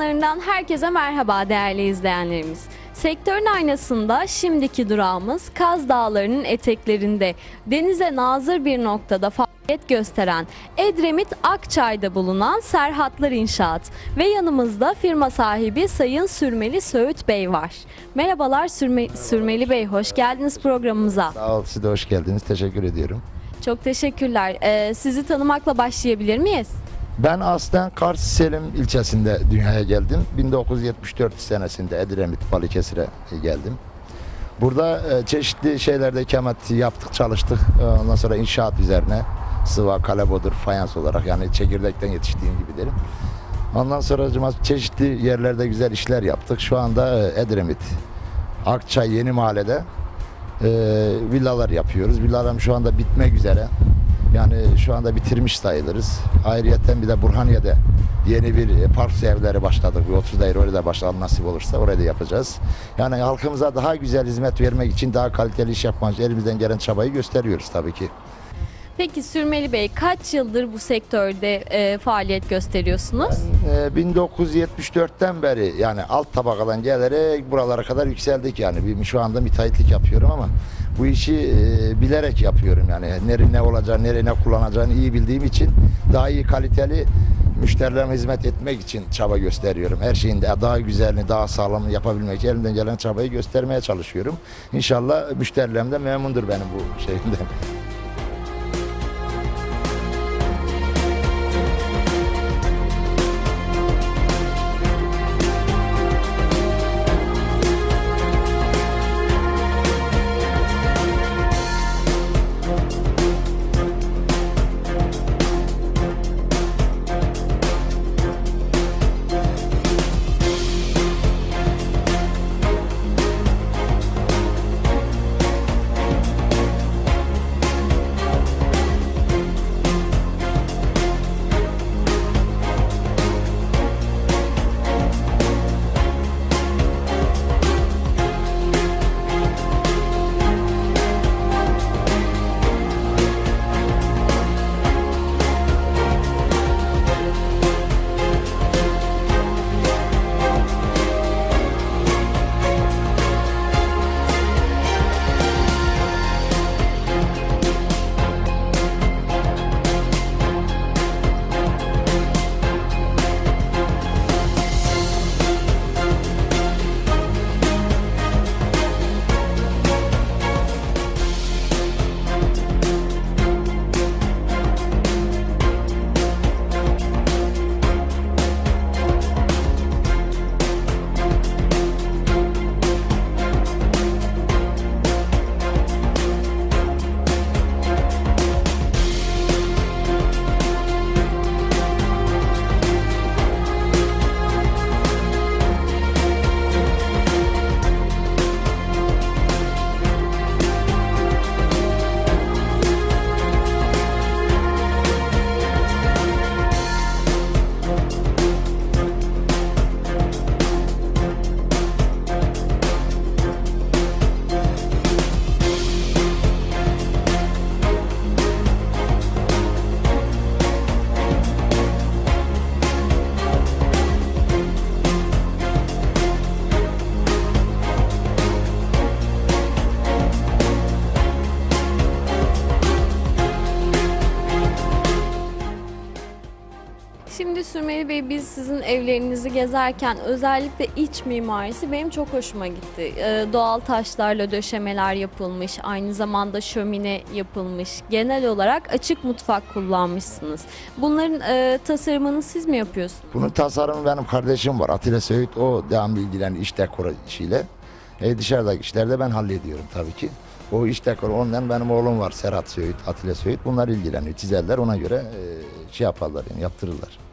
Ekranlarından herkese merhaba değerli izleyenlerimiz. Sektörün aynasında şimdiki durağımız Kaz Dağları'nın eteklerinde denize nazır bir noktada faaliyet gösteren Edremit Akçay'da bulunan Serhatlar İnşaat ve yanımızda firma sahibi Sayın Sürmeli Söğüt Bey var. Merhabalar Sürme- Sürmeli Bey, hoş geldiniz programımıza. Sağ ol, siz de hoş geldiniz. Teşekkür ediyorum. Çok teşekkürler. Ee, sizi tanımakla başlayabilir miyiz? Ben aslen Kars Selim ilçesinde dünyaya geldim. 1974 senesinde Edremit Balıkesir'e geldim. Burada e, çeşitli şeylerde ikamet yaptık, çalıştık. E, Ondan sonra inşaat üzerine sıva, kalebodur, fayans olarak yani çekirdekten yetiştiğim gibi derim. Ondan sonra çeşitli yerlerde güzel işler yaptık. Şu anda e, Edremit, Akçay Yeni Mahalle'de e, villalar yapıyoruz. Villalarım şu anda bitmek üzere. Yani şu anda bitirmiş sayılırız. Ayrıyeten bir de Burhaniye'de yeni bir e, park evleri başladık. Bir 30 daire orada başlayalım nasip olursa orayı da yapacağız. Yani halkımıza daha güzel hizmet vermek için daha kaliteli iş yapmak elimizden gelen çabayı gösteriyoruz tabii ki. Peki Sürmeli Bey kaç yıldır bu sektörde e, faaliyet gösteriyorsunuz? Ee, 1974'ten beri yani alt tabakadan gelerek buralara kadar yükseldik yani. Bir- Şu anda müteahhitlik yapıyorum ama bu işi e, bilerek yapıyorum yani. Nereye ne olacağını, nereye ne kullanacağını iyi bildiğim için daha iyi kaliteli müşterilerime hizmet etmek için çaba gösteriyorum. Her şeyin daha güzelini, daha sağlamını yapabilmek için elimden gelen çabayı göstermeye çalışıyorum. İnşallah müşterilerim de memnundur benim bu şeyimden. Evlerinizi gezerken özellikle iç mimarisi benim çok hoşuma gitti. Ee, doğal taşlarla döşemeler yapılmış, aynı zamanda şömine yapılmış. Genel olarak açık mutfak kullanmışsınız. Bunların e, tasarımını siz mi yapıyorsunuz? Bunun tasarımı benim kardeşim var. Atilla Söğüt. O devamlı ilgileniyor iş dekoru işiyle. E, dışarıdaki işlerde ben hallediyorum tabii ki. O iş dekoru ondan benim oğlum var Serhat Söğüt, Atilla Söğüt. Bunlar ilgileniyor. Çizerler ona göre e, şey yaparlar yani yaptırırlar.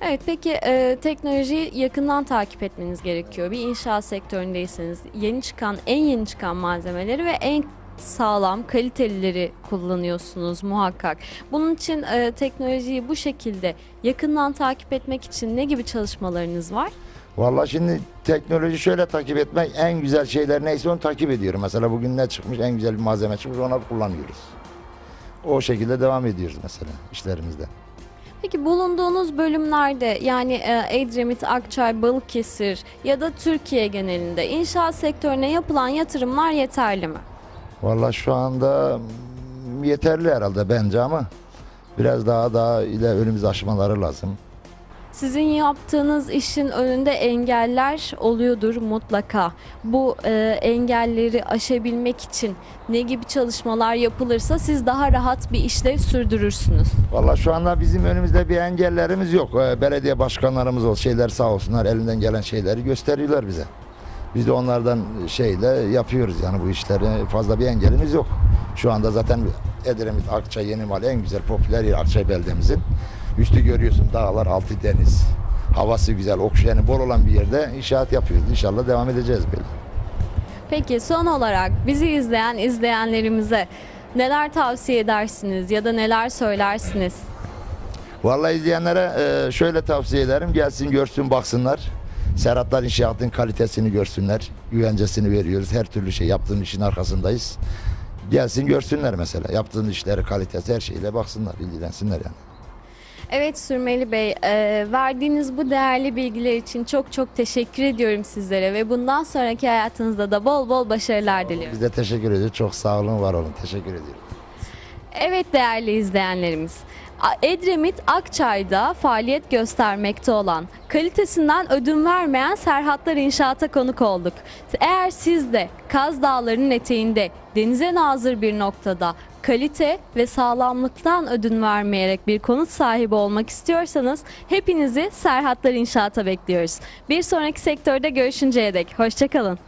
Evet peki e, teknolojiyi yakından takip etmeniz gerekiyor. Bir inşaat sektöründeyseniz yeni çıkan, en yeni çıkan malzemeleri ve en sağlam, kalitelileri kullanıyorsunuz muhakkak. Bunun için e, teknolojiyi bu şekilde yakından takip etmek için ne gibi çalışmalarınız var? Vallahi şimdi teknoloji şöyle takip etmek en güzel şeyler neyse onu takip ediyorum. Mesela bugün ne çıkmış en güzel bir malzeme çıkmış onu kullanıyoruz. O şekilde devam ediyoruz mesela işlerimizde. Peki bulunduğunuz bölümlerde yani e, Edremit, Akçay, Balıkesir ya da Türkiye genelinde inşaat sektörüne yapılan yatırımlar yeterli mi? Valla şu anda mm, yeterli herhalde bence ama biraz daha daha ile önümüz aşmaları lazım. Sizin yaptığınız işin önünde engeller oluyordur mutlaka. Bu e, engelleri aşabilmek için ne gibi çalışmalar yapılırsa siz daha rahat bir işlev sürdürürsünüz. Valla şu anda bizim önümüzde bir engellerimiz yok. Ee, Belediye başkanlarımız ol, şeyler sağ olsunlar elinden gelen şeyleri gösteriyorlar bize. Biz de onlardan şeyle yapıyoruz yani bu işleri fazla bir engelimiz yok. Şu anda zaten Edremit, Akçay, Yeni Mahalle en güzel popüler yer Akçay beldemizin. Üstü görüyorsun dağlar, altı deniz. Havası güzel, oksijeni bol olan bir yerde inşaat yapıyoruz. İnşallah devam edeceğiz böyle. Peki son olarak bizi izleyen izleyenlerimize neler tavsiye edersiniz ya da neler söylersiniz? Vallahi izleyenlere e, şöyle tavsiye ederim. Gelsin görsün baksınlar. Serhatlar İnşaat'ın kalitesini görsünler. Güvencesini veriyoruz. Her türlü şey yaptığın işin arkasındayız. Gelsin görsünler mesela. Yaptığın işleri, kalitesi her şeyle baksınlar, ilgilensinler yani. Evet Sürmeli Bey, e, verdiğiniz bu değerli bilgiler için çok çok teşekkür ediyorum sizlere ve bundan sonraki hayatınızda da bol bol başarılar diliyorum. Biz de teşekkür ediyoruz. Çok sağ olun, var olun. Teşekkür ediyorum. Evet değerli izleyenlerimiz. Edremit Akçay'da faaliyet göstermekte olan, kalitesinden ödün vermeyen Serhatlar İnşaat'a konuk olduk. Eğer siz de Kaz Dağları'nın eteğinde, denize nazır bir noktada kalite ve sağlamlıktan ödün vermeyerek bir konut sahibi olmak istiyorsanız hepinizi Serhatlar İnşaat'a bekliyoruz. Bir sonraki sektörde görüşünceye dek hoşçakalın.